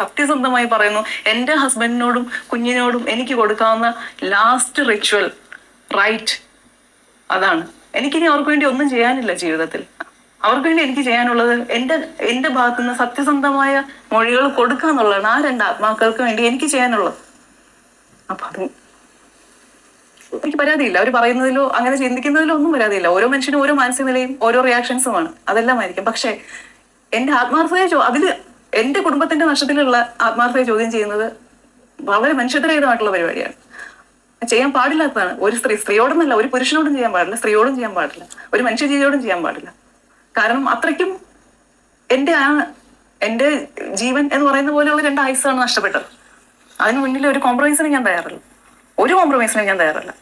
സത്യസന്ധമായി പറയുന്നു എന്റെ ഹസ്ബൻഡിനോടും കുഞ്ഞിനോടും എനിക്ക് കൊടുക്കാവുന്ന ലാസ്റ്റ് റിച്വൽ റൈറ്റ് അതാണ്. എനിക്കിനി അവർക്ക് വേണ്ടി ഒന്നും ചെയ്യാനില്ല ജീവിതത്തിൽ. അവർക്ക് വേണ്ടി എനിക്ക് ചെയ്യാനുള്ളത് എന്റെ എന്റെ ഭാഗത്തുനിന്ന് സത്യസന്ധമായ മൊഴികൾ കൊടുക്കുക എന്നുള്ളതാണ് ആ രണ്ട് ആത്മാക്കൾക്ക് വേണ്ടി എനിക്ക് ചെയ്യാനുള്ളത്. അപ്പൊ അത് എനിക്ക് പരാതിയില്ല. അവർ പറയുന്നതിലോ അങ്ങനെ ചിന്തിക്കുന്നതിലോ ഒന്നും പരാതിയില്ല. ഓരോ മനുഷ്യനും ഓരോ മാനസിക നിലയും ഓരോ റിയാക്ഷൻസുമാണ് അതെല്ലാം ആയിരിക്കും പക്ഷെ എന്റെ ആത്മാർത്ഥതയെ ചോ അതിൽ എന്റെ കുടുംബത്തിന്റെ നഷ്ടത്തിലുള്ള ആത്മാർത്ഥയെ ചോദ്യം ചെയ്യുന്നത് വളരെ മനുഷ്യതരഹിതമായിട്ടുള്ള പരിപാടിയാണ്. ചെയ്യാൻ പാടില്ലാത്തതാണ്. ഒരു സ്ത്രീ സ്ത്രീയോടൊന്നല്ല ഒരു പുരുഷനോടും ചെയ്യാൻ പാടില്ല സ്ത്രീയോടും ചെയ്യാൻ പാടില്ല ഒരു മനുഷ്യജീവിയോടും ചെയ്യാൻ പാടില്ല. കാരണം അത്രയ്ക്കും എന്റെ ആ എന്റെ ജീവൻ എന്ന് പറയുന്ന പോലെയുള്ള രണ്ട് ആയുസാണ് നഷ്ടപ്പെട്ടത്. അതിന് മുന്നിൽ ഒരു കോംപ്രമൈസിന് ഞാൻ തയ്യാറല്ല. ഒരു കോംപ്രമൈസിനും ഞാൻ തയ്യാറല്ല.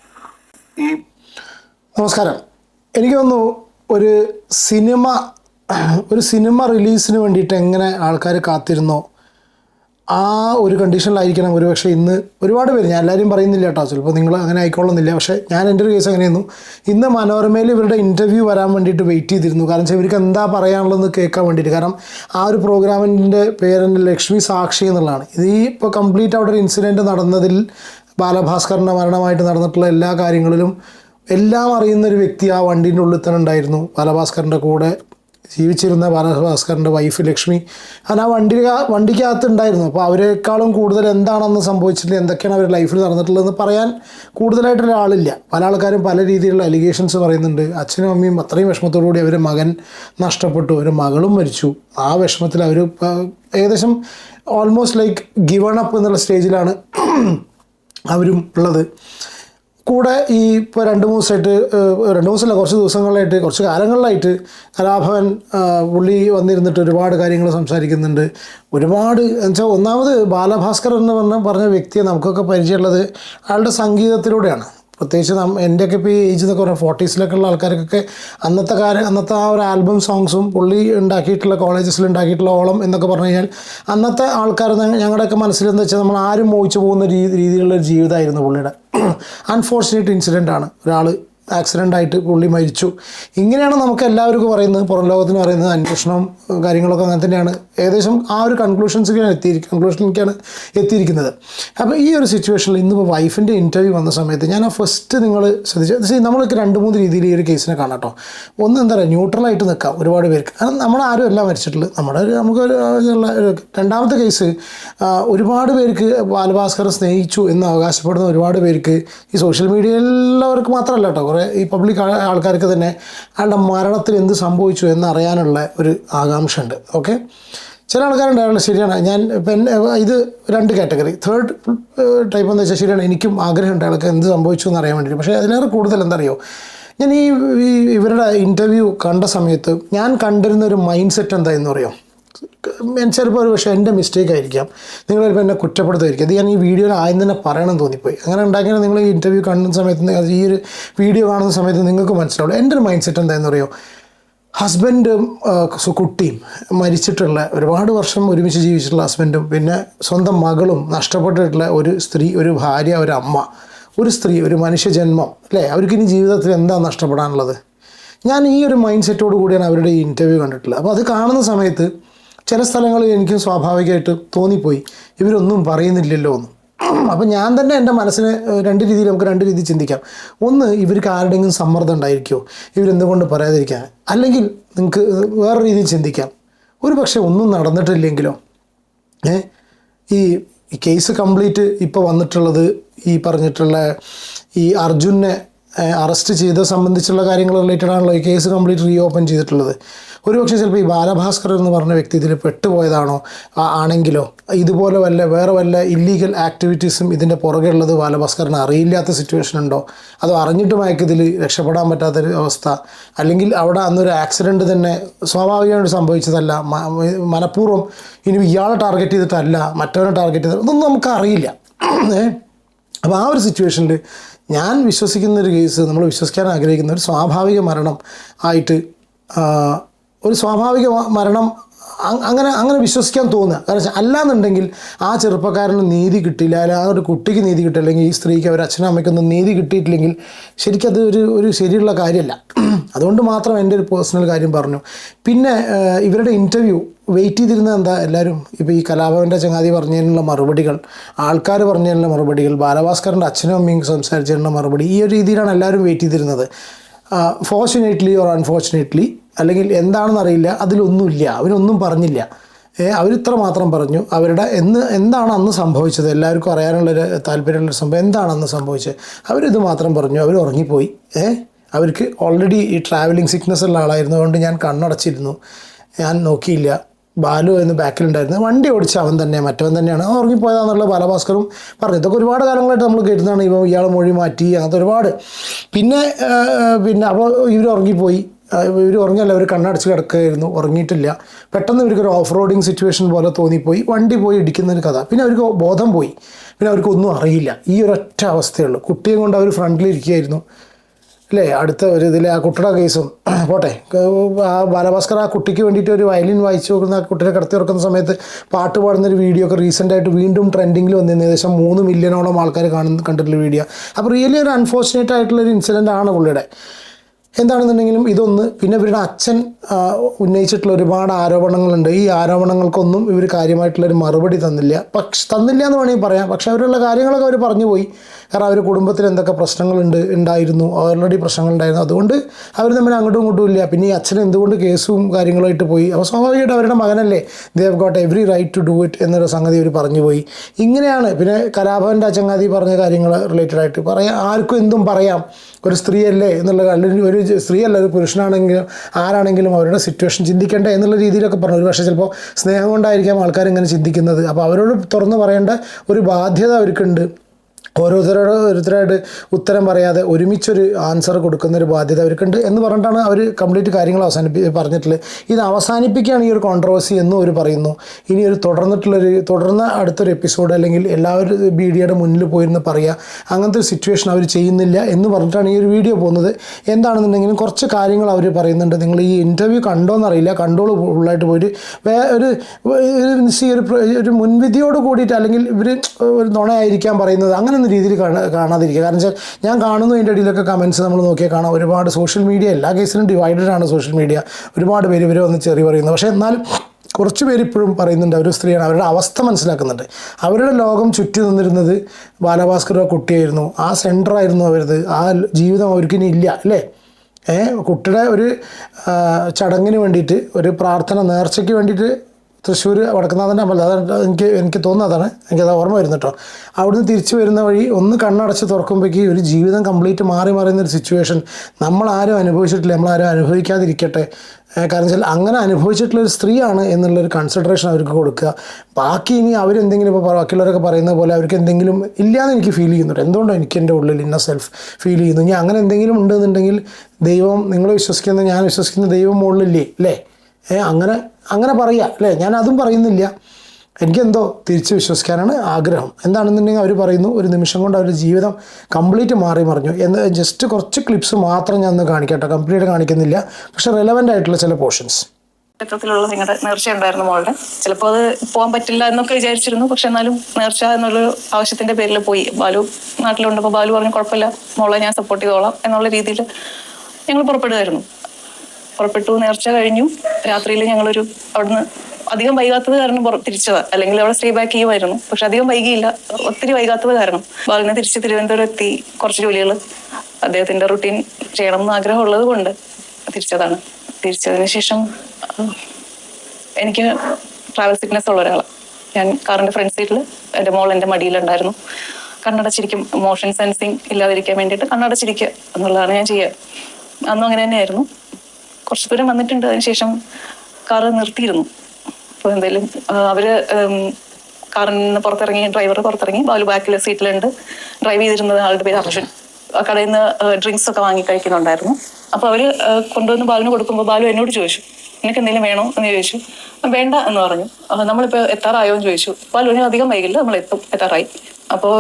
നമസ്കാരം. എനിക്ക് തോന്നുന്നു ഒരു സിനിമ ഒരു സിനിമ റിലീസിന് വേണ്ടിയിട്ട് എങ്ങനെ ആൾക്കാർ കാത്തിരുന്നോ ആ ഒരു കണ്ടീഷനിലായിരിക്കണം ഒരുപക്ഷെ ഇന്ന് ഒരുപാട് പേര് ഞാൻ എല്ലാവരും പറയുന്നില്ല കേട്ടോ ചിലപ്പോൾ നിങ്ങൾ അങ്ങനെ ആയിക്കോളുന്നില്ല പക്ഷേ ഞാൻ എന്റെ ഒരു കേസ് അങ്ങനെയായിരുന്നു. ഇന്ന് മനോരമയിൽ ഇവരുടെ ഇന്റർവ്യൂ വരാൻ വേണ്ടിയിട്ട് വെയിറ്റ് ചെയ്തിരുന്നു. കാരണം ഇവർക്ക് എന്താ പറയാനുള്ളതെന്ന് കേൾക്കാൻ വേണ്ടിയിട്ട്. കാരണം ആ ഒരു പ്രോഗ്രാമിന്റെ പേരെന്റെ ലക്ഷ്മി സാക്ഷി എന്നുള്ളതാണ്. ഇത് ഈ ഇപ്പോൾ കംപ്ലീറ്റ് അവിടെ ഒരു ഇൻസിഡന്റ് നടന്നതിൽ ബാലഭാസ്കറിന്റെ മരണമായിട്ട് നടന്നിട്ടുള്ള എല്ലാ കാര്യങ്ങളിലും എല്ലാം അറിയുന്ന ഒരു വ്യക്തി ആ വണ്ടീന്റെ ഉള്ളിൽ തന്നെ ഉണ്ടായിരുന്നു. ബാലഭാസ്കറിന്റെ കൂടെ ജീവിച്ചിരുന്ന ബാലഭാസ്കറിന്റെ വൈഫ് ലക്ഷ്മി. അങ്ങനെ ആ വണ്ടി വണ്ടിക്കകത്ത് ഉണ്ടായിരുന്നു അപ്പോൾ അവരെക്കാളും കൂടുതൽ എന്താണെന്ന് സംഭവിച്ചിട്ടില്ല എന്തൊക്കെയാണ് അവരുടെ ലൈഫിൽ നടന്നിട്ടുള്ളതെന്ന് പറയാൻ കൂടുതലായിട്ടൊരു ആളില്ല. പല ആൾക്കാരും പല രീതിയിലുള്ള അലിഗേഷൻസ് പറയുന്നുണ്ട്. അച്ഛനും അമ്മയും അത്രയും വിഷമത്തോടുകൂടി അവരുടെ മകൻ നഷ്ടപ്പെട്ടു അവരുടെ മകളും മരിച്ചു. ആ വിഷമത്തിൽ അവർ ഏകദേശം ഓൾമോസ്റ്റ് ലൈക്ക് ഗിവൺ അപ്പ് എന്നുള്ള സ്റ്റേജിലാണ് അവരും ഉള്ളത്. കൂടെ ഈ ഇപ്പോൾ രണ്ട് മൂന്ന് ദിവസമായിട്ട് രണ്ട് ദിവസമല്ല കുറച്ച് ദിവസങ്ങളായിട്ട് കുറച്ച് കാലങ്ങളിലായിട്ട് കലാഭവൻ പുള്ളി വന്നിരുന്നിട്ട് ഒരുപാട് കാര്യങ്ങൾ സംസാരിക്കുന്നുണ്ട്. ഒരുപാട് എന്നുവെച്ചാൽ ഒന്നാമത് ബാലഭാസ്കർ എന്ന് പറഞ്ഞ പറഞ്ഞ വ്യക്തിയെ നമുക്കൊക്കെ പരിചയമുള്ളത് അയാളുടെ സംഗീതത്തിലൂടെയാണ്. പ്രത്യേകിച്ച് നം എന്റെയൊക്കെ ഇപ്പോൾ ഈ ഏജ് എന്നൊക്കെ പറഞ്ഞാൽ ഫോർട്ടീസിലൊക്കെ ഉള്ള ആൾക്കാർക്കൊക്കെ അന്നത്തെ കാര്യം അന്നത്തെ ആ ഒരു ആൽബം സോങ്സും പുള്ളി ഉണ്ടാക്കിയിട്ടുള്ള കോളേജസിൽ ഉണ്ടാക്കിയിട്ടുള്ള ഓളം എന്നൊക്കെ പറഞ്ഞു കഴിഞ്ഞാൽ അന്നത്തെ ആൾക്കാർ ഞങ്ങളുടെയൊക്കെ മനസ്സിലെന്ന് വെച്ചാൽ നമ്മൾ ആരും മോഹിച്ചു പോകുന്ന രീതി രീതിയിലുള്ള ജീവിതമായിരുന്നു പുള്ളിയുടെ. അൺഫോർച്ചുനേറ്റ് ഇൻസിഡന്റ് ആണ്. ഒരാൾ ആക്സിഡന്റ് ആയിട്ട് പുള്ളി മരിച്ചു. ഇങ്ങനെയാണ് നമുക്ക് എല്ലാവർക്കും പറയുന്നത് പുറം ലോകത്തിന് പറയുന്നത് അന്വേഷണവും കാര്യങ്ങളൊക്കെ അങ്ങനെ തന്നെയാണ്. ഏകദേശം ആ ഒരു കൺക്ലൂഷൻസിലേക്കാണ് എത്തി കൺക്ലൂഷനിലേക്കാണ് എത്തിയിരിക്കുന്നത്. അപ്പോൾ ഈ ഒരു സിറ്റുവേഷനിൽ ഇന്നിപ്പോൾ വൈഫിന്റെ ഇന്റർവ്യൂ വന്ന സമയത്ത് ഞാൻ ആ ഫസ്റ്റ് നിങ്ങൾ ശ്രദ്ധിച്ചു നമ്മളൊക്കെ രണ്ട് മൂന്ന് രീതിയിൽ ഈ ഒരു കേസിനെ കാണാം കേട്ടോ ഒന്ന് എന്താ പറയുക ന്യൂട്രലായിട്ട് നിൽക്കാം ഒരുപാട് പേർക്ക്. കാരണം നമ്മൾ നമ്മളാരും അല്ല മരിച്ചിട്ടുള്ളത്. നമ്മുടെ നമുക്ക് രണ്ടാമത്തെ കേസ് ഒരുപാട് പേർക്ക് ബാലഭാസ്കറെ സ്നേഹിച്ചു എന്ന് അവകാശപ്പെടുന്ന ഒരുപാട് പേർക്ക് ഈ സോഷ്യൽ മീഡിയ എല്ലാവർക്കും മാത്രമല്ല കേട്ടോ ഈ പബ്ലിക് ആൾക്കാർക്ക് തന്നെ അയാളുടെ മരണത്തിൽ എന്ത് സംഭവിച്ചു എന്ന് അറിയാനുള്ള ഒരു ആകാംക്ഷ ഉണ്ട് ഓക്കെ ചില ആൾക്കാരുണ്ടാവുള്ള ശരിയാണ്. ഞാൻ ഇപ്പം ഇത് രണ്ട് കാറ്റഗറി തേർഡ് ടൈപ്പ് എന്ന് വെച്ചാൽ ശരിയാണ്. എനിക്കും ആഗ്രഹമുണ്ട് അയാൾക്ക് എന്ത് സംഭവിച്ചു എന്ന് അറിയാൻ വേണ്ടിയിട്ട്. പക്ഷേ അതിനേറെ കൂടുതൽ എന്തറിയോ? ഞാൻ ഈ ഇവരുടെ ഇന്റർവ്യൂ കണ്ട സമയത്ത് ഞാൻ കണ്ടിരുന്ന ഒരു മൈൻഡ് സെറ്റ് എന്തായെന്ന് അറിയോ? ഞാൻ ചിലപ്പോൾ ഒരു പക്ഷേ എന്റെ മിസ്റ്റേക്ക് ആയിരിക്കാം. നിങ്ങൾ ചിലപ്പോൾ എന്നെ കുറ്റപ്പെടുത്തുമായിരിക്കും. അത് ഞാൻ ഈ വീഡിയോയിൽ ആദ്യം തന്നെ പറയണമെന്ന് തോന്നിപ്പോയി. അങ്ങനെ ഉണ്ടാക്കിയാൽ നിങ്ങൾ ഈ ഇന്റർവ്യൂ കാണുന്ന സമയത്ത് ഈ ഒരു വീഡിയോ കാണുന്ന സമയത്ത് നിങ്ങൾക്ക് മനസ്സിലാവുള്ളൂ. എന്റെ ഒരു മൈൻഡ് സെറ്റ് എന്താണെന്ന് അറിയോ? ഹസ്ബൻഡും കുട്ടിയും മരിച്ചിട്ടുള്ള ഒരുപാട് വർഷം ഒരുമിച്ച് ജീവിച്ചിട്ടുള്ള ഹസ്ബൻഡും പിന്നെ സ്വന്തം മകളും നഷ്ടപ്പെട്ടിട്ടുള്ള ഒരു സ്ത്രീ ഒരു ഭാര്യ ഒരു അമ്മ ഒരു സ്ത്രീ ഒരു മനുഷ്യജന്മം അല്ലേ? അവർക്ക് ഇനി ജീവിതത്തിൽ എന്താ നഷ്ടപ്പെടാനുള്ളത്? ഞാൻ ഈ ഒരു മൈൻഡ് സെറ്റോട് കൂടിയാണ് അവരുടെ ഈ ഇന്റർവ്യൂ കണ്ടിട്ടുള്ളത്. അപ്പോൾ അത് കാണുന്ന സമയത്ത് ചില സ്ഥലങ്ങളിൽ എനിക്കും സ്വാഭാവികമായിട്ട് തോന്നിപ്പോയി. ഇവരൊന്നും പറയുന്നില്ലല്ലോ എന്ന്. അപ്പം ഞാൻ തന്നെ എന്റെ മനസ്സിന് രണ്ട് രീതിയിൽ നമുക്ക് രണ്ട് രീതി ചിന്തിക്കാം. ഒന്ന് ഇവർക്ക് ആരുടെയെങ്കിലും സമ്മർദ്ദം ഉണ്ടായിരിക്കുമോ ഇവരെന്തുകൊണ്ട് പറയാതിരിക്കാൻ? അല്ലെങ്കിൽ നിങ്ങൾക്ക് വേറെ രീതിയിൽ ചിന്തിക്കാം. ഒരു പക്ഷേ ഒന്നും നടന്നിട്ടില്ലെങ്കിലോ? ഏ ഈ കേസ് കംപ്ലീറ്റ് ഇപ്പോൾ വന്നിട്ടുള്ളത് ഈ പറഞ്ഞിട്ടുള്ള ഈ അർജുനെ അറസ്റ്റ് ചെയ്ത സംബന്ധിച്ചുള്ള കാര്യങ്ങൾ റിലേറ്റഡ് ആണല്ലോ. ഈ കേസ് കംപ്ലീറ്റ് റീ ഓപ്പൺ ചെയ്തിട്ടുള്ളത്. ഒരുപക്ഷെ ചിലപ്പോൾ ഈ ബാലഭാസ്കർ എന്ന് പറഞ്ഞ വ്യക്തി ഇതിൽ പെട്ടുപോയതാണോ? ആണെങ്കിലോ? ഇതുപോലെ വല്ല വേറെ വല്ല ഇല്ലീഗൽ ആക്ടിവിറ്റീസും ഇതിന്റെ പുറകെ ഉള്ളത് ബാലഭാസ്കറിന് അറിയില്ലാത്ത സിറ്റുവേഷൻ ഉണ്ടോ? അതോ അറിഞ്ഞിട്ടും അയാൾക്ക് ഇതിൽ രക്ഷപ്പെടാൻ പറ്റാത്തൊരു അവസ്ഥ? അല്ലെങ്കിൽ അവിടെ അന്നൊരു ആക്സിഡന്റ് തന്നെ സ്വാഭാവികമായിട്ട് സംഭവിച്ചതല്ല. മനഃപൂർവം ഇനി ഇയാളെ ടാർഗറ്റ് ചെയ്തിട്ടല്ല മറ്റവനെ ടാർഗറ്റ് ചെയ്തിട്ട് ഇതൊന്നും നമുക്ക് അറിയില്ല അപ്പോൾ ആ ഒരു സിറ്റുവേഷനിൽ ഞാൻ വിശ്വസിക്കുന്ന ഒരു കേസ് നമ്മൾ വിശ്വസിക്കാൻ ആഗ്രഹിക്കുന്ന ഒരു സ്വാഭാവിക മരണം ആയിട്ട് ഒരു സ്വാഭാവിക മരണം അങ്ങനെ അങ്ങനെ വിശ്വസിക്കാൻ തോന്നുക. കാരണം അല്ലാന്നുണ്ടെങ്കിൽ ആ ചെറുപ്പക്കാരന് നീതി കിട്ടിയില്ല അല്ലെങ്കിൽ ആ ഒരു കുട്ടിക്ക് നീതി കിട്ടില്ല അല്ലെങ്കിൽ ഈ സ്ത്രീക്ക് അവർ അച്ഛനും അമ്മയ്ക്കൊന്നും നീതി കിട്ടിയിട്ടില്ലെങ്കിൽ ശരിക്കും അത് ഒരു ഒരു ശരിയുള്ള കാര്യമല്ല. അതുകൊണ്ട് മാത്രം എന്റെ ഒരു പേഴ്സണൽ കാര്യം പറഞ്ഞു. പിന്നെ ഇവരുടെ ഇന്റർവ്യൂ വെയിറ്റ് ചെയ്തിരുന്നത് എന്താ? എല്ലാവരും ഇപ്പോൾ ഈ കലാഭവന്റെ ചങ്ങാതി പറഞ്ഞതിനുള്ള മറുപടികൾ ആൾക്കാർ പറഞ്ഞതിനുള്ള മറുപടികൾ ബാലഭാസ്കറിന്റെ അച്ഛനും അമ്മയും സംസാരിച്ചതിനുള്ള മറുപടി ഈ ഒരു രീതിയിലാണ് എല്ലാവരും വെയിറ്റ് ചെയ്തിരുന്നത്. ഫോർച്ചുനേറ്റ്ലി ഓർ അൺഫോർച്ചുനേറ്റ്ലി അല്ലെങ്കിൽ എന്താണെന്ന് അറിയില്ല അതിലൊന്നുമില്ല അവരൊന്നും പറഞ്ഞില്ല. അവർ ഇത്ര മാത്രം പറഞ്ഞു. അവരുടെ എന്ന് എന്താണ് അന്ന് സംഭവിച്ചത്? എല്ലാവർക്കും അറിയാനുള്ളൊരു താല്പര്യമുള്ളൊരു സംഭവം. എന്താണ് അന്ന് സംഭവിച്ചത്? അവരിത് മാത്രം പറഞ്ഞു. അവർ ഉറങ്ങിപ്പോയി. ഏ അവർക്ക് ഓൾറെഡി ഈ ട്രാവലിംഗ് സിക്നസ് ഉള്ള ആളായിരുന്നു അതുകൊണ്ട് ഞാൻ കണ്ണടച്ചിരുന്നു. ഞാൻ നോക്കിയില്ല. ബാലു എന്ന് ബാക്കിലുണ്ടായിരുന്നു. വണ്ടി ഓടിച്ച അവൻ തന്നെ മറ്റവൻ തന്നെയാണ്. അവൻ ഉറങ്ങിപ്പോയതാന്നുള്ള ബാലഭാസ്കറും പറഞ്ഞു. ഇതൊക്കെ ഒരുപാട് കാലങ്ങളായിട്ട് നമ്മൾ കേട്ടുന്നതാണ് ഇപ്പോൾ ഇയാൾ മൊഴി മാറ്റി അങ്ങനത്തെ ഒരുപാട്. പിന്നെ പിന്നെ അപ്പോൾ ഇവർ ഉറങ്ങിപ്പോയി. ഇവർ ഉറങ്ങിയല്ല അവർ കണ്ണടച്ച് കിടക്കുകയായിരുന്നു ഉറങ്ങിയിട്ടില്ല. പെട്ടെന്ന് ഇവർക്ക് ഒരു ഓഫ് റോഡിങ് സിറ്റുവേഷൻ പോലെ തോന്നിപ്പോയി. വണ്ടി പോയി ഇടിക്കുന്ന ഒരു കഥ. പിന്നെ അവർക്ക് ബോധം പോയി. പിന്നെ അവർക്ക് ഒന്നും അറിയില്ല. ഈ ഒരൊറ്റ അവസ്ഥയുള്ളൂ. കുട്ടിയെ കൊണ്ട് അവർ ഫ്രണ്ടിലിരിക്കുകയായിരുന്നു. അല്ലേ? അടുത്ത ഒരു ഇതിൽ ആ കുട്ടിയുടെ കേസും. പോട്ടെ. ആ ബാലഭാസ്കർ ആ കുട്ടിക്ക് വേണ്ടിയിട്ട് ഒരു വയലിൻ വായിച്ചു നോക്കുന്ന ആ കുട്ടിയെ കടത്തി ഉറക്കുന്ന സമയത്ത് പാട്ട് പാടുന്ന ഒരു വീഡിയോ ഒക്കെ റീസെന്റ് ആയിട്ട് വീണ്ടും ട്രെൻഡിങ്ങിൽ വന്നിരുന്നു. ഏകദേശം മൂന്ന് മില്യണോളം ആൾക്കാർ കാണുന്ന കണ്ടിട്ടുള്ള വീഡിയോ അപ്പോൾ റിയലി ഒരു അൺഫോർച്ചുനേറ്റ് ആയിട്ടുള്ള ഒരു ഇൻസിഡന്റ് ആണ് പുള്ളിയുടെ. എന്താണെന്നുണ്ടെങ്കിലും ഇതൊന്ന് പിന്നെ ഇവരുടെ അച്ഛൻ ഉന്നയിച്ചിട്ടുള്ള ഒരുപാട് ആരോപണങ്ങളുണ്ട്. ഈ ആരോപണങ്ങൾക്കൊന്നും ഇവർ കാര്യമായിട്ടുള്ളൊരു മറുപടി തന്നില്ല. പക്ഷെ തന്നില്ല എന്ന് വേണമെങ്കിൽ പറയാം. പക്ഷെ അവരുള്ള കാര്യങ്ങളൊക്കെ അവർ പറഞ്ഞു പോയി. കാരണം അവർ കുടുംബത്തിൽ എന്തൊക്കെ പ്രശ്നങ്ങളുണ്ട് ഉണ്ടായിരുന്നു ഓൾറെഡി പ്രശ്നങ്ങളുണ്ടായിരുന്നു. അതുകൊണ്ട് അവർ തമ്മിൽ അങ്ങോട്ടും ഇങ്ങോട്ടും ഇല്ല. പിന്നെ ഈ അച്ഛൻ എന്തുകൊണ്ട് കേസും കാര്യങ്ങളായിട്ട് പോയി? അപ്പോൾ സ്വാഭാവികമായിട്ട് അവരുടെ മകനല്ലേ? They've got every right to do it എന്നൊരു സംഗതി അവർ പറഞ്ഞു പോയി. ഇങ്ങനെയാണ്. പിന്നെ കലാഭവന്റെ ചങ്ങാതി പറഞ്ഞ കാര്യങ്ങൾ റിലേറ്റഡ് ആയിട്ട് പറയാം. ആർക്കും എന്തും പറയാം. ഒരു സ്ത്രീയല്ലേ എന്നുള്ള അല്ലെങ്കിൽ ഒരു സ്ത്രീയല്ല ഒരു പുരുഷനാണെങ്കിലും ആരാണെങ്കിലും അവരുടെ സിറ്റുവേഷൻ ചിന്തിക്കേണ്ട എന്നുള്ള രീതിയിലൊക്കെ പറഞ്ഞു. ഒരു പക്ഷേ ചിലപ്പോൾ സ്നേഹം കൊണ്ടായിരിക്കാം ആൾക്കാർ ഇങ്ങനെ ചിന്തിക്കുന്നത്. അപ്പോൾ അവരോട് തുറന്നു പറയേണ്ട ഒരു ബാധ്യത അവർക്കുണ്ട്. ഓരോരുത്തരോട് ഓരോരുത്തരായിട്ട് ഉത്തരം പറയാതെ ഒരുമിച്ചൊരു ആൻസർ കൊടുക്കുന്ന ഒരു ബാധ്യത അവർക്കുണ്ട് എന്ന് പറഞ്ഞിട്ടാണ് അവർ കംപ്ലീറ്റ് കാര്യങ്ങൾ അവസാനിപ്പി പറഞ്ഞിട്ടുള്ളത് ഇത് അവസാനിപ്പിക്കുകയാണ് ഈ ഒരു കോൺട്രവേഴ്സി എന്ന് അവർ പറയുന്നു. ഇനി ഒരു തുടർന്നിട്ടുള്ളൊരു തുടർന്ന അടുത്തൊരു എപ്പിസോഡ് അല്ലെങ്കിൽ എല്ലാവരും മീഡിയയുടെ മുന്നിൽ പോയിരുന്ന് പറയുക അങ്ങനത്തെ ഒരു സിറ്റുവേഷൻ അവർ ചെയ്യുന്നില്ല എന്ന് പറഞ്ഞിട്ടാണ് ഈ ഒരു വീഡിയോ പോകുന്നത്. എന്താണെന്നുണ്ടെങ്കിലും കുറച്ച് കാര്യങ്ങൾ അവർ പറയുന്നുണ്ട്. നിങ്ങൾ ഈ ഇന്റർവ്യൂ കണ്ടോന്നറിയില്ല. കണ്ടോളൂ ഫുള്ളായിട്ട് പോയിട്ട്. വേ ഒരു ഒരു മുൻവിധിയോട് കൂടിയിട്ട് അല്ലെങ്കിൽ ഇവർ ഒരു നുണയായിരിക്കാൻ പറയുന്നത്. അങ്ങനെ ഒന്നും രീതിയിൽ കാണാ കാണാതിരിക്കുക. കാരണം വെച്ചാൽ ഞാൻ കാണുന്നു അതിന്റെ ഇടയിലൊക്കെ കമൻസ് നമ്മൾ നോക്കിയാൽ കാണാം. ഒരുപാട് സോഷ്യൽ മീഡിയ എല്ലാ കേസിലും ഡിവൈഡഡ് ആണ് സോഷ്യൽ മീഡിയ ഒരുപാട് പേര് ഇവർ ഒന്ന് ചെറിയ പറയുന്നു. പക്ഷേ എന്നാലും കുറച്ച് പേര് ഇപ്പോഴും പറയുന്നുണ്ട് അവർ സ്ത്രീയാണ്. അവരുടെ അവസ്ഥ മനസ്സിലാക്കുന്നുണ്ട്. അവരുടെ ലോകം ചുറ്റി നിന്നിരുന്നത് ബാലഭാസ്കർ കുട്ടിയായിരുന്നു. ആ സെന്ററായിരുന്നു അവരത്. ആ ജീവിതം അവർക്കിനി ഇല്ല അല്ലേ? കുട്ടിയുടെ ഒരു ചടങ്ങിന് വേണ്ടിയിട്ട് ഒരു പ്രാർത്ഥന നേർച്ചയ്ക്ക് വേണ്ടിയിട്ട് തൃശ്ശൂർ വടക്കുന്നാഥന്റെ അമ്പലം. അതാണ് എനിക്ക് എനിക്ക് തോന്നുന്നതാണ് എനിക്കത് ഓർമ്മ വരുന്നു കേട്ടോ. അവിടുന്ന് തിരിച്ചു വരുന്ന വഴി ഒന്ന് കണ്ണടച്ച് തുറക്കുമ്പോഴേക്ക് ഒരു ജീവിതം കംപ്ലീറ്റ് മാറി മറിയുന്ന ഒരു സിറ്റുവേഷൻ നമ്മളാരും അനുഭവിച്ചിട്ടില്ല. നമ്മളാരും അനുഭവിക്കാതിരിക്കട്ടെ. കാരണം വെച്ചാൽ അങ്ങനെ അനുഭവിച്ചിട്ടുള്ള ഒരു സ്ത്രീയാണ് എന്നുള്ളൊരു കൺസിഡറേഷൻ അവർക്ക് കൊടുക്കുക. ബാക്കി ഇനി അവരെന്തെങ്കിലും ഇപ്പോൾ ബാക്കിയുള്ളവരൊക്കെ പറയുന്ന പോലെ അവർക്ക് എന്തെങ്കിലും ഇല്ലയെന്ന് എനിക്ക് ഫീൽ ചെയ്യുന്നുണ്ട്. എന്തുകൊണ്ടാണ് എനിക്ക് എന്റെ ഉള്ളിൽ ഇന്ന സെൽഫ് ഫീൽ ചെയ്യുന്നു. ഇനി അങ്ങനെ എന്തെങ്കിലും ഉണ്ടെന്നുണ്ടെങ്കിൽ ദൈവം നിങ്ങൾ വിശ്വസിക്കുന്ന ഞാൻ വിശ്വസിക്കുന്ന ദൈവം മുകളിലില്ലേ? അല്ലേ? അങ്ങനെ അങ്ങനെ പറയുക അല്ലേ? ഞാൻ അതും പറയുന്നില്ല. എനിക്കെന്തോ തിരിച്ച് വിശ്വസിക്കാനാണ് ആഗ്രഹം. എന്താണെന്നുണ്ടെങ്കിൽ അവർ പറയുന്നു ഒരു നിമിഷം കൊണ്ട് അവരുടെ ജീവിതം കംപ്ലീറ്റ് മാറി മറിഞ്ഞു. എന്ന് ജസ്റ്റ് കുറച്ച് ക്ലിപ്സ് മാത്രം ഞാൻ ഒന്ന് കാണിക്കട്ടെ കംപ്ലീറ്റ് കാണിക്കുന്നില്ല. പക്ഷെ റെലവന്റ് ആയിട്ടുള്ള ചില പോർഷൻസ് ക്ഷേത്രത്തിലുള്ള നിങ്ങളുടെ നേർച്ച ഉണ്ടായിരുന്നു മോളുടെ. ചിലപ്പോൾ അത് പോകാൻ പറ്റില്ല എന്നൊക്കെ വിചാരിച്ചിരുന്നു. പക്ഷെ എന്നാലും നേർച്ച എന്നുള്ള ആവശ്യത്തിന്റെ പേരിൽ പോയി. ബാലു നാട്ടിലുണ്ടപ്പോൾ ബാലു പറഞ്ഞു കുഴപ്പമില്ല. മോളെ ഞാൻ സപ്പോർട്ട് ചെയ്തോളാം എന്നുള്ള രീതിയിൽ ഞങ്ങൾ പുറപ്പെടുമായിരുന്നു പുറപ്പെട്ടു നേർച്ച കഴിഞ്ഞു. രാത്രിയിൽ ഞങ്ങളൊരു അവിടുന്ന് അധികം വൈകാത്തത് കാരണം തിരിച്ചതാ. അല്ലെങ്കിൽ അവിടെ സ്റ്റേ ബാക്ക് ചെയ്യുമായിരുന്നു. പക്ഷെ അധികം വൈകിയില്ല. ഒത്തിരി വൈകാത്തത് കാരണം. ബാലിനെ തിരിച്ച് തിരുവനന്തപുരം എത്തി. കുറച്ച് ജോലികൾ അദ്ദേഹത്തിന്റെ റുട്ടീൻ ചെയ്യണം എന്ന് ആഗ്രഹമുള്ളത് കൊണ്ട് തിരിച്ചതാണ്. തിരിച്ചതിന് ശേഷം എനിക്ക് ട്രാവൽ സിക്നസ് ഉള്ള ഒരാളാണ് ഞാൻ കാറിന്റെ ഫ്രണ്ട് സീറ്റിൽ എന്റെ മോൾ എന്റെ മടിയിലുണ്ടായിരുന്നു. കണ്ണടച്ചിരിക്കും. മോഷൻ സെൻസിങ് ഇല്ലാതിരിക്കാൻ വേണ്ടിയിട്ട് കണ്ണടച്ചിരിക്കുക എന്നുള്ളതാണ് ഞാൻ ചെയ്യുക. അന്നും അങ്ങനെ തന്നെയായിരുന്നു. കുറച്ച് ദൂരം വന്നിട്ടുണ്ട്. അതിനുശേഷം കാറ് നിർത്തിയിരുന്നു. അപ്പോൾ എന്തായാലും അവർ കാറിൽ നിന്ന് പുറത്തിറങ്ങി ഡ്രൈവർ പുറത്തിറങ്ങി ബാലു ബാക്കിലെ സീറ്റിലുണ്ട് ഡ്രൈവ് ചെയ്തിരുന്നത് ആളുടെ പേര് അർജുൻ. കടയിൽ നിന്ന് ഡ്രിങ്ക്സ് ഒക്കെ വാങ്ങി കഴിക്കുന്നുണ്ടായിരുന്നു. അപ്പൊ അവർ കൊണ്ടുവന്ന് ബാലിന് കൊടുക്കുമ്പോൾ ബാലു എന്നോട് ചോദിച്ചു നിനക്ക് എന്തെങ്കിലും വേണോ? എന്ന് ചോദിച്ചു "ആ, വേണ്ട എന്ന് പറഞ്ഞു. നമ്മളിപ്പോൾ നമ്മളിപ്പോ എത്താറായോ? എന്ന് ചോദിച്ചു. ബാലു അധികം വൈകില്ല നമ്മൾ എത്തും എത്താറായി. അപ്പോൾ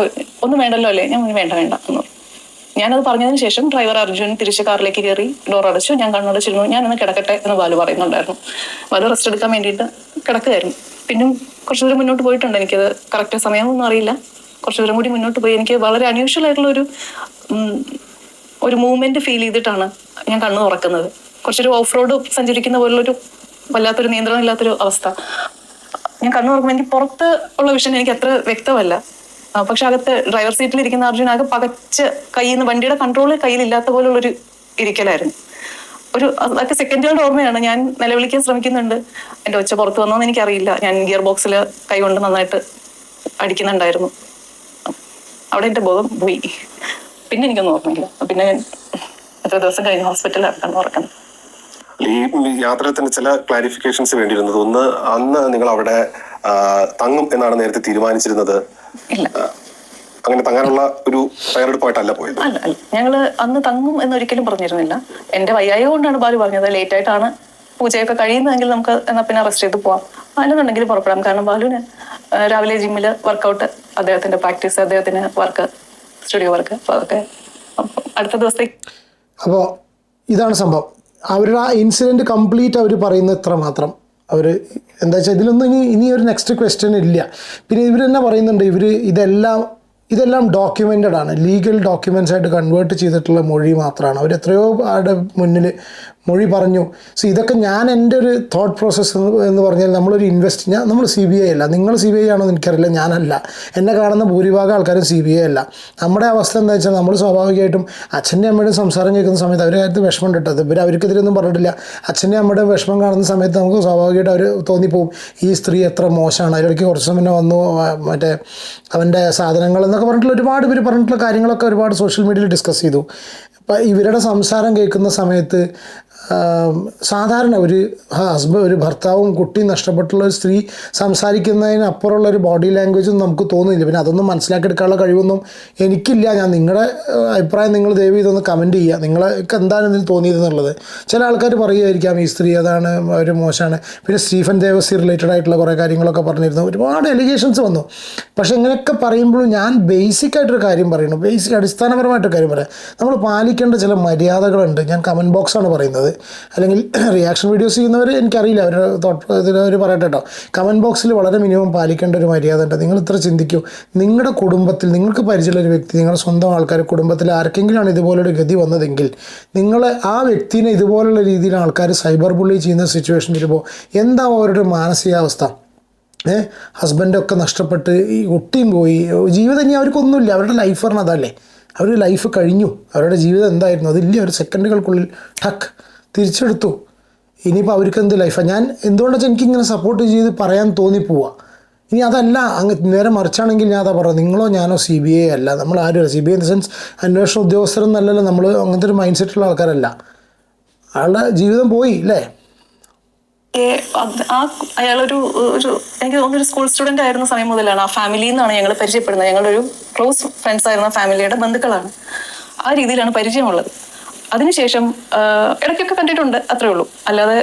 ഒന്നും വേണ്ടല്ലോ അല്ലേ? ഞാൻ വേണ്ട വേണ്ട എന്ന് പറഞ്ഞു. ഞാനത് പറഞ്ഞതിന് ശേഷം ഡ്രൈവർ അർജുൻ തിരിച്ച് കാറിലേക്ക് കയറി ഡോർ അടച്ചു. ഞാൻ കണ്ണടച്ചിരുന്നു ഞാനൊന്ന് കിടക്കട്ടെ എന്ന് ബാലു പറയുന്നുണ്ടായിരുന്നു. ബാലു റെസ്റ്റ് എടുക്കാൻ വേണ്ടിയിട്ട് കിടക്കുകയായിരുന്നു പിന്നെ കുറച്ച് ദൂരം മുന്നോട്ട് പോയിട്ടുണ്ട്. എനിക്കത് കറക്റ്റ് സമയമൊന്നും അറിയില്ല. കുറച്ച് ദൂരം കൂടി മുന്നോട്ട് പോയി. എനിക്ക് വളരെ അൺയൂഷ്വൽ ആയിട്ടുള്ള ഒരു ഒരു മൂവ്മെന്റ് ഫീൽ ചെയ്തിട്ടാണ് ഞാൻ കണ്ണു തുറക്കുന്നത്. കുറച്ചൊരു ഓഫ് റോഡ് സഞ്ചരിക്കുന്ന പോലുള്ളൊരു വല്ലാത്തൊരു നിയന്ത്രണം ഇല്ലാത്തൊരു അവസ്ഥ. ഞാൻ കണ്ണു തുറക്കുമ്പോൾ എനിക്ക് പുറത്ത് ഉള്ള വിഷൻ എനിക്ക് അത്ര വ്യക്തമല്ല. പക്ഷെ അകത്ത് ഡ്രൈവർ സീറ്റിൽ ഇരിക്കുന്ന അർജുൻ ആകെ പകച്ച് കയ്യിൽ നിന്ന് വണ്ടിയുടെ കൺട്രോൾ കയ്യിലില്ലാത്ത പോലുള്ളൊരു ഇരിക്കലായിരുന്നു. ഒരു അതൊക്കെ സെക്കൻഡുകളുടെ ഓർമ്മയാണ്. ഞാൻ നിലവിളിക്കാൻ ശ്രമിക്കുന്നുണ്ട്. എന്റെ ഒച്ച പുറത്ത് വന്നോന്ന് എനിക്കറിയില്ല. ഞാൻ ഗിയർ ബോക്സിൽ കൈ കൊണ്ട് നന്നായിട്ട് അടിക്കുന്നുണ്ടായിരുന്നു. അവിടെ എന്റെ ബോധം പോയി. പിന്നെ എനിക്കൊന്നും ഓർമ്മയില്ല. പിന്നെ ഞാൻ എത്ര ദിവസം കഴിഞ്ഞ് ഹോസ്പിറ്റലിലാണ് ഓർക്കുന്നത് ഈ യാത്രത്തിന് ചില ക്ലാരിഫിക്കേഷൻസ് വേണ്ടിയിരുന്നത്. ഒന്ന് അന്ന് നിങ്ങൾ അവിടെ തങ്ങും എന്നാണ് നേരത്തെ തീരുമാനിച്ചിരുന്നത്. അങ്ങനെ തങ്ങാനുള്ള ഒരു തയ്യാറെടുപ്പായിട്ടല്ല പോയത്. അല്ല അല്ല. ഞങ്ങൾ അന്ന് തങ്ങും എന്നൊരിക്കലും പറഞ്ഞിരുന്നില്ല. എന്റെ വയ്യായ കൊണ്ടാണ് ബാലു പറഞ്ഞത്. ലേറ്റ് ആയിട്ടാണ് പൂജയൊക്കെ കഴിയുന്നതെങ്കിൽ നമുക്ക് എന്നാ പിന്നെ അറസ്റ്റ് ചെയ്ത് പോവാം. അല്ലെന്നുണ്ടെങ്കിൽ പുറപ്പെടാം. കാരണം ബാലുവിന് രാവിലെ ജിമ്മിൽ വർക്കൗട്ട് അദ്ദേഹത്തിന്റെ പ്രാക്ടീസ് അദ്ദേഹത്തിന് വർക്ക് സ്റ്റുഡിയോ വർക്ക് അതൊക്കെ അടുത്ത ദിവസത്തേക്ക്. അപ്പോൾ ഇതാണ് സംഭവം. അവരുടെ ആ ഇൻസിഡന്റ് കംപ്ലീറ്റ് അവർ പറയുന്നത് ഇത്ര മാത്രം. അവർ എന്താ വെച്ചാൽ ഇതിലൊന്നും ഇനി ഇനി ഒരു നെക്സ്റ്റ് ക്വസ്റ്റ്യൻ ഇല്ല. പിന്നെ ഇവർ തന്നെ പറയുന്നുണ്ട് ഇവർ ഇതെല്ലാം ഇതെല്ലാം ഡോക്യുമെന്റഡ് ആണ്. ലീഗൽ ഡോക്യുമെന്റ്സ് ആയിട്ട് കൺവേർട്ട് ചെയ്തിട്ടുള്ള മൊഴി മാത്രമാണ് അവർ എത്രയോ ആരുടെ മുന്നിൽ മൊഴി പറഞ്ഞു. സോ ഇതൊക്കെ ഞാൻ എന്റെ ഒരു തോട്ട് പ്രോസസ്സ് എന്ന് പറഞ്ഞാൽ നമ്മളൊരു ഇൻവെസ്റ്റ് ഞാൻ നമ്മൾ സി ബി ഐ അല്ല. നിങ്ങൾ സി ബി ഐ ആണോ എനിക്കറിയില്ല ഞാനല്ല. എന്നെ കാണുന്ന ഭൂരിഭാഗം ആൾക്കാരും സി ബി ഐ അല്ല. നമ്മുടെ അവസ്ഥ എന്താ വെച്ചാൽ നമ്മൾ സ്വാഭാവികമായിട്ടും അച്ഛന്റെ അമ്മയുടെ സംസാരം കേൾക്കുന്ന സമയത്ത് അവരുടെ കാര്യത്തിൽ വിഷമം കിട്ടത് ഇവർ അവർക്കെതിരെ ഒന്നും പറഞ്ഞിട്ടില്ല. അച്ഛന്റെ അമ്മയുടെ വിഷമം കാണുന്ന സമയത്ത് നമുക്ക് സ്വാഭാവികമായിട്ട് അവർ തോന്നിപ്പോവും. ഈ സ്ത്രീ എത്ര മോശമാണ്. അതിലേക്ക് കുറച്ച് മുന്നേ വന്നു മറ്റേ അവന്റെ സാധനങ്ങൾ എന്നൊക്കെ പറഞ്ഞിട്ടുള്ള ഒരുപാട് പേര് പറഞ്ഞിട്ടുള്ള കാര്യങ്ങളൊക്കെ ഒരുപാട് സോഷ്യൽ മീഡിയയിൽ ഡിസ്കസ് ചെയ്തു. അപ്പം ഇവരുടെ സംസാരം കേൾക്കുന്ന സമയത്ത് സാധാരണ ഒരു ഹസ്ബൻഡ് ഒരു ഭർത്താവും കുട്ടിയും നഷ്ടപ്പെട്ടുള്ള ഒരു സ്ത്രീ സംസാരിക്കുന്നതിനപ്പുറമുള്ള ഒരു ബോഡി ലാംഗ്വേജും നമുക്ക് തോന്നുന്നില്ല. പിന്നെ അതൊന്നും മനസ്സിലാക്കിയെടുക്കാനുള്ള കഴിവൊന്നും എനിക്കില്ല. ഞാൻ നിങ്ങളുടെ അഭിപ്രായം നിങ്ങൾ ദയവ് ഇതൊന്ന് കമന്റ് ചെയ്യുക. നിങ്ങൾക്ക് എന്താണ് ഇതിൽ തോന്നിയതെന്നുള്ളത്. ചില ആൾക്കാർ പറയുമായിരിക്കാം ഈ സ്ത്രീ അതാണ് ഒരു മോശമാണ്. പിന്നെ സ്റ്റീഫൻ ദേവസി റിലേറ്റഡ് ആയിട്ടുള്ള കുറേ കാര്യങ്ങളൊക്കെ പറഞ്ഞിരുന്നു. ഒരുപാട് എലിഗേഷൻസ് വന്നു. പക്ഷേ ഇങ്ങനെയൊക്കെ പറയുമ്പോഴും ഞാൻ ബേസിക് ആയിട്ടൊരു കാര്യം പറയുന്നു. ബേസിക് അടിസ്ഥാനപരമായിട്ടൊരു കാര്യം പറയാം. നമ്മൾ പാലിക്കേണ്ട ചില മര്യാദകളുണ്ട്. ഞാൻ കമന്റ് ബോക്സാണ് പറയുന്നത്. അല്ലെങ്കിൽ റിയാക്ഷൻ വീഡിയോസ് ചെയ്യുന്നവർ എനിക്കറിയില്ല. അവർ അവർ പറയട്ടെ കേട്ടോ കമന്റ് ബോക്സിൽ വളരെ മിനിമം പാലിക്കേണ്ട ഒരു മര്യാദ ഉണ്ട്. നിങ്ങൾ ഇത്ര ചിന്തിക്കൂ. നിങ്ങളുടെ കുടുംബത്തിൽ നിങ്ങൾക്ക് പരിചയമുള്ള ഒരു വ്യക്തി നിങ്ങളുടെ സ്വന്തം ആൾക്കാർ കുടുംബത്തിൽ ആർക്കെങ്കിലാണ് ഇതുപോലൊരു ഗതി വന്നതെങ്കിൽ നിങ്ങൾ ആ വ്യക്തിനെ ഇതുപോലുള്ള രീതിയിൽ ആൾക്കാർ സൈബർ ബുള്ളി ചെയ്യുന്ന സിറ്റുവേഷൻ വരുമ്പോൾ എന്താ അവരുടെ മാനസികാവസ്ഥ? ഏ? ഹസ്ബൻഡൊക്കെ നഷ്ടപ്പെട്ട് ഈ കുട്ടിയും പോയി. ജീവിതം ഇനി അവർക്കൊന്നുമില്ല. അവരുടെ ലൈഫ് പറഞ്ഞതല്ലേ. അവരുടെ ലൈഫ് കഴിഞ്ഞു. അവരുടെ ജീവിതം എന്തായിരുന്നു? അതില്ല ഒരു സെക്കൻഡുകൾക്കുള്ളിൽ ടക്ക്. തിരിച്ചെടുത്തു. ഇനിയിപ്പോൾ അവർക്ക് എന്ത് ലൈഫാണ് ഞാൻ എന്തുകൊണ്ടാണ് എനിക്ക് ഇങ്ങനെ സപ്പോർട്ട് ചെയ്ത് പറയാൻ തോന്നിപ്പോവുക ഇനി അതല്ല അങ്ങ് നേരെ മറിച്ചാണെങ്കിൽ ഞാൻ അതാ പറയാം നിങ്ങളോ ഞാനോ സി ബി ഐ അല്ല. നമ്മൾ ആരും C B I in the sense അന്വേഷണ ഉദ്യോഗസ്ഥരെന്നല്ലല്ലോ നമ്മൾ അങ്ങനത്തെ ഒരു മൈൻഡ് സെറ്റുള്ള ആൾക്കാരല്ല. അയാളുടെ ജീവിതം പോയി അല്ലേ? ആ അയാളൊരു ഒരു എനിക്ക് തോന്നുന്നു സ്കൂൾ സ്റ്റുഡന്റ് ആയിരുന്ന സമയം മുതലാണ് ആ ഫാമിലിയിൽ നിന്നാണ് ഞങ്ങൾ പരിചയപ്പെടുന്നത്. ഞങ്ങളൊരു ക്ലോസ് ഫ്രണ്ട്സ് ആയിരുന്ന ഫാമിലിയുടെ ബന്ധുക്കളാണ്. ആ രീതിയിലാണ് പരിചയമുള്ളത്. അതിനുശേഷം ഇടയ്ക്കൊക്കെ കണ്ടിട്ടുണ്ട് അത്രേ ഉള്ളൂ. അല്ലാതെ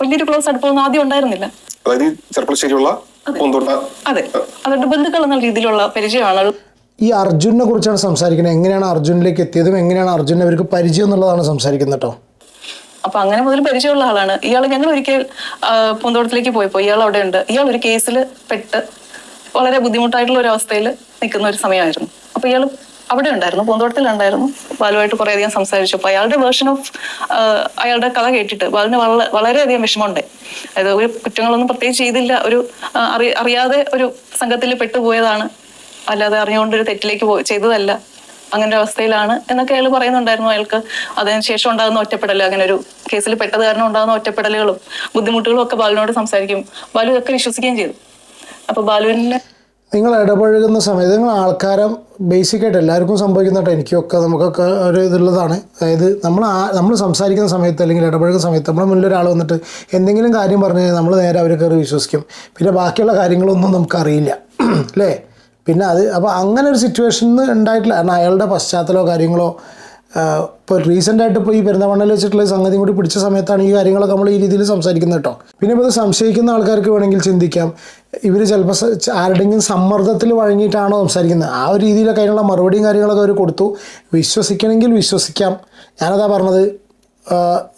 വലിയൊരു ക്ലോസ് അടുപ്പൊന്നും ആദ്യം ഉണ്ടായിരുന്നില്ല. അതായത് ചെറുപ്പശ്ശേരിയുള്ള അതെ. അതുകൊണ്ട് ബന്ധുക്കൾ എന്ന രീതിയിലുള്ള പരിചയമാണ്. ഈ അർജുനെ കുറിച്ചാണ് സംസാരിക്കുന്നത്. എങ്ങനെയാണ് അർജുനിലേക്ക് എത്തിയതും? എങ്ങനെയാണ് അർജുൻ അവർക്ക് പരിചയം എന്നുള്ളതാണ് സംസാരിക്കുന്നത് കേട്ടോ അപ്പൊ അങ്ങനെ മുതൽ പരിചയമുള്ള ആളാണ്. ഇയാൾ ഞങ്ങൾ ഒരിക്കൽ പൂന്തോട്ടത്തിലേക്ക് പോയപ്പോ ഇയാൾ അവിടെ ഉണ്ട്. ഇയാൾ ഒരു കേസിൽ പെട്ട് വളരെ ബുദ്ധിമുട്ടായിട്ടുള്ള ഒരു അവസ്ഥയിൽ നിൽക്കുന്ന ഒരു സമയമായിരുന്നു. അപ്പൊ ഇയാൾ അവിടെ ഉണ്ടായിരുന്നു പൂന്തോട്ടത്തിലുണ്ടായിരുന്നു ബാലുമായിട്ട് കുറേ അധികം സംസാരിച്ചു. അപ്പൊ അയാളുടെ വേർഷൻ ഓഫ് അയാളുടെ കഥ കേട്ടിട്ട് ബാലിന് വളരെ വളരെയധികം വിഷമമുണ്ട്. അതായത് ഒരു കുറ്റങ്ങളൊന്നും പ്രത്യേകിച്ച് ചെയ്തില്ല ഒരു അറി- അറിയാതെ ഒരു സംഘത്തിൽ പെട്ടുപോയതാണ്. അല്ലാതെ അറിഞ്ഞുകൊണ്ട് ഒരു തെറ്റിലേക്ക് പോയി ചെയ്തതല്ല. അങ്ങനെ ഒരു അവസ്ഥയിലാണ് എന്നൊക്കെ അയാൾ പറയുന്നുണ്ടായിരുന്നു അയാൾക്ക്. അതിനുശേഷം ഉണ്ടാകുന്ന ഒറ്റപ്പെടൽ അങ്ങനെ ഒരു കേസിൽ പെട്ടത് കാരണം ഉണ്ടാകുന്ന ഒറ്റപ്പെടലുകളും ബുദ്ധിമുട്ടുകളും ഒക്കെ ബാലുവിനോട് സംസാരിക്കും. ബാലു ഇതൊക്കെ വിശ്വസിക്കുകയും ചെയ്തു. അപ്പൊ ബാലുവിനെ നിങ്ങൾ ഇടപഴകുന്ന സമയത്ത് നിങ്ങൾ ആൾക്കാരെ ബേസിക്കായിട്ട് എല്ലാവർക്കും സംഭവിക്കുന്ന കേട്ടോ എനിക്കൊക്കെ നമുക്കൊക്കെ ഒരു ഇതുള്ളതാണ്. അതായത് നമ്മൾ നമ്മൾ സംസാരിക്കുന്ന സമയത്ത് അല്ലെങ്കിൽ ഇടപഴകുന്ന സമയത്ത് നമ്മുടെ മുന്നിൽ ഒരാൾ വന്നിട്ട് എന്തെങ്കിലും കാര്യം പറഞ്ഞു കഴിഞ്ഞാൽ നമ്മൾ നേരെ അവരെ കയറി വിശ്വസിക്കും. പിന്നെ ബാക്കിയുള്ള കാര്യങ്ങളൊന്നും നമുക്കറിയില്ല. അല്ലേ? പിന്നെ അത് അപ്പോൾ അങ്ങനെ ഒരു സിറ്റുവേഷൻ ഉണ്ടായിട്ടില്ല. കാരണം അയാളുടെ പശ്ചാത്തലമോ കാര്യങ്ങളോ ഇപ്പോൾ റീസെന്റ് ആയിട്ട് ഇപ്പോൾ ഈ പെരുന്തമണ്ണയിൽ വെച്ചിട്ടുള്ള സംഗതി കൂടി പിടിച്ച സമയത്താണ് ഈ കാര്യങ്ങളൊക്കെ നമ്മൾ ഈ രീതിയിൽ സംസാരിക്കുന്നത് കേട്ടോ. പിന്നെ ഇപ്പോൾ ഇത് സംശയിക്കുന്ന ആൾക്കാർക്ക് വേണമെങ്കിൽ ചിന്തിക്കാം. ഇവർ ചിലപ്പോൾ ആരുടെയും സമ്മർദ്ദത്തിൽ വഴങ്ങിയിട്ടാണോ സംസാരിക്കുന്നത്. ആ ഒരു രീതിയിലൊക്കെ അതിനുള്ള മറുപടിയും കാര്യങ്ങളൊക്കെ അവർ കൊടുത്തു. വിശ്വസിക്കണമെങ്കിൽ വിശ്വസിക്കാം. ഞാനതാ പറഞ്ഞത്.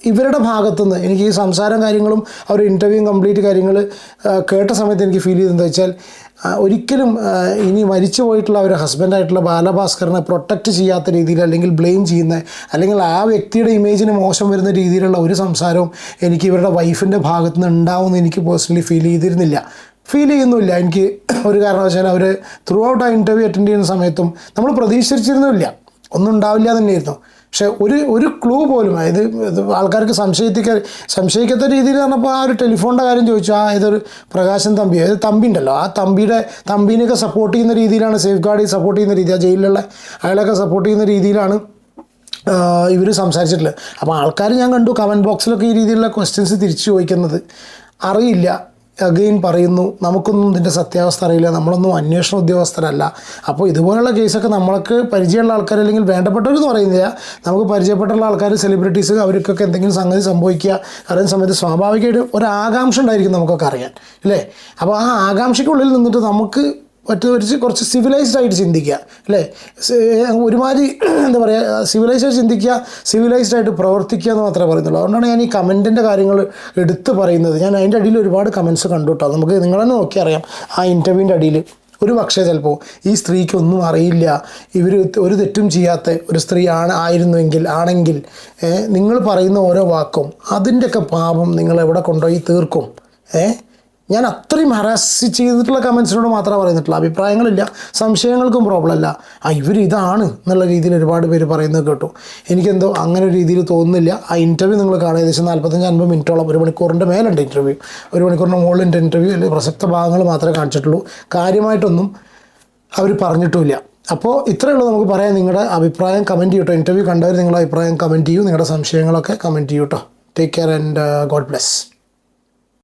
ഇവരുടെ ഭാഗത്തുനിന്ന് എനിക്ക് ഈ സംസാരം കാര്യങ്ങളും അവർ ഇന്റർവ്യൂ കംപ്ലീറ്റ് കാര്യങ്ങൾ കേട്ട സമയത്ത് എനിക്ക് ഫീൽ ചെയ്തെന്ന് വെച്ചാൽ ഒരിക്കലും ഇനി മരിച്ചു പോയിട്ടുള്ള ഒരു ഹസ്ബൻഡായിട്ടുള്ള ബാലഭാസ്കറിനെ പ്രൊട്ടക്റ്റ് ചെയ്യാത്ത രീതിയിൽ അല്ലെങ്കിൽ ബ്ലെയിം ചെയ്യുന്ന അല്ലെങ്കിൽ ആ വ്യക്തിയുടെ ഇമേജിന് മോശം വരുന്ന രീതിയിലുള്ള ഒരു സംസാരവും എനിക്ക് ഇവരുടെ വൈഫിന്റെ ഭാഗത്തു നിന്ന് ഉണ്ടാവുമെന്ന് എനിക്ക് പേഴ്സണലി ഫീൽ ചെയ്തിരുന്നില്ല. ഫീൽ ചെയ്യുന്നില്ല എനിക്ക് ഒരു കാരണവശാലും അവർ ത്രൂ ഔട്ട് ആ ഇന്റർവ്യൂ അറ്റൻഡ് ചെയ്യുന്ന സമയത്തും നമ്മൾ പ്രതീക്ഷിച്ചിരുന്നില്ല ഒന്നും ഉണ്ടാവില്ല തന്നെയായിരുന്നു. പക്ഷെ ഒരു ഒരു ക്ലൂ പോലും ഇത് ആൾക്കാർക്ക് സംശയിക്ക സംശയിക്കാത്ത രീതിയിൽ പറഞ്ഞപ്പോൾ ആ ഒരു ടെലിഫോണിന്റെ കാര്യം ചോദിച്ചു. ആ ഇതൊരു പ്രകാശൻ തമ്പി അതായത് തമ്പി ഉണ്ടല്ലോ. ആ തമ്പിയുടെ തമ്പീനെയൊക്കെ സപ്പോർട്ട് ചെയ്യുന്ന രീതിയിലാണ് സേഫ് ഗാർഡ് സപ്പോർട്ട് ചെയ്യുന്ന രീതി ആ ജയിലിലുള്ള അയാളൊക്കെ സപ്പോർട്ട് ചെയ്യുന്ന രീതിയിലാണ് ഇവർ സംസാരിച്ചിട്ടുള്ളത്. അപ്പോൾ ആൾക്കാർ ഞാൻ കണ്ടു കമന്റ് ബോക്സിലൊക്കെ ഈ രീതിയിലുള്ള ക്വസ്റ്റ്യൻസ് തിരിച്ചു ചോദിക്കുന്നത്. അറിയില്ല. അഗെയിൻ പറയുന്നു നമുക്കൊന്നും ഇതിന്റെ സത്യാവസ്ഥ അറിയില്ല നമ്മളൊന്നും അന്വേഷണ ഉദ്യോഗസ്ഥരല്ല. അപ്പോൾ ഇതുപോലുള്ള കേസൊക്കെ നമ്മൾക്ക് പരിചയമുള്ള ആൾക്കാർ അല്ലെങ്കിൽ വേണ്ടപ്പെട്ടവരെന്ന് പറയുന്നില്ല. നമുക്ക് പരിചയപ്പെട്ടുള്ള ആൾക്കാർ സെലിബ്രിറ്റീസ് അവർക്കൊക്കെ എന്തെങ്കിലും സംഗതി സംഭവിക്കുക. അറിയുന്ന സമയത്ത് സ്വാഭാവികമായിട്ട് ഒരു ആകാംക്ഷ ഉണ്ടായിരിക്കും നമുക്കൊക്കെ അറിയാൻ. അല്ലേ അപ്പോൾ ആ ആകാംക്ഷയ്ക്കുള്ളിൽ നിന്നിട്ട് നമുക്ക് മറ്റു ഒരു കുറച്ച് സിവിലൈസ്ഡ് ആയിട്ട് ചിന്തിക്കുക അല്ലേ? ഒരുമാതിരി എന്താ പറയുക സിവിലൈസ്ഡ് ചിന്തിക്കുക സിവിലൈസ്ഡ് ആയിട്ട് പ്രവർത്തിക്കുക എന്ന് മാത്രമേ പറയുന്നുള്ളൂ. അതുകൊണ്ടാണ് ഞാൻ ഈ കമന്റിന്റെ കാര്യങ്ങൾ എടുത്ത് പറയുന്നത്. ഞാൻ അതിന്റെ അടിയിൽ ഒരുപാട് കമൻസ് കണ്ടു കേട്ടോ. നമുക്ക് തന്നെ നോക്കി അറിയാം. ആ ഇന്റർവ്യൂവിന്റെ അടിയിൽ ഒരു പക്ഷേ ചിലപ്പോൾ ഈ സ്ത്രീക്ക് ഒന്നും അറിയില്ല. ഇവർ ഒരു തെറ്റും ചെയ്യാത്ത ഒരു സ്ത്രീ ആണ് ആയിരുന്നുവെങ്കിൽ ആണെങ്കിൽ നിങ്ങൾ പറയുന്ന ഓരോ വാക്കും അതിന്റെയൊക്കെ പാപം നിങ്ങൾ എവിടെ കൊണ്ടുപോയി തീർക്കും? ഏ? ഞാൻ അത്രയും ഹരാസ് ചെയ്തിട്ടുള്ള കമൻസിനോട് മാത്രമേ പറയുന്നിട്ടുള്ളൂ. അഭിപ്രായങ്ങളില്ല സംശയങ്ങൾക്കും പ്രോബ്ലം അല്ല. ആ ഇവർ ഇതാണ് എന്നുള്ള രീതിയിൽ ഒരുപാട് പേര് പറയുന്നത് കേട്ടു. എനിക്കെന്തോ അങ്ങനെ ഒരു രീതിയിൽ തോന്നുന്നില്ല. ആ ഇന്റർവ്യൂ നിങ്ങൾ കാണുക ഏകദേശം നാൽപ്പത്തഞ്ച് അൻപത് മിനിറ്റോളം ഒരു മണിക്കൂറിന്റെ മേലുണ്ട് ഇന്റർവ്യൂ ഒരു മണിക്കൂറിന്റെ മുകളിലുണ്ട് ഇന്റർവ്യൂ അല്ലെങ്കിൽ പ്രസക്ത ഭാഗങ്ങൾ മാത്രമേ കാണിച്ചിട്ടുള്ളൂ. കാര്യമായിട്ടൊന്നും അവർ പറഞ്ഞിട്ടുമില്ല. അപ്പോൾ ഇത്രയേ ഉള്ളൂ നമുക്ക് പറയാം നിങ്ങളുടെ അഭിപ്രായം കമന്റ് ചെയ്യട്ടോ ഇന്റർവ്യൂ കണ്ടവർ നിങ്ങളുടെ അഭിപ്രായം കമന്റ് ചെയ്യൂ. നിങ്ങളുടെ സംശയങ്ങളൊക്കെ comment ചെയ്യൂട്ടോ take care and God bless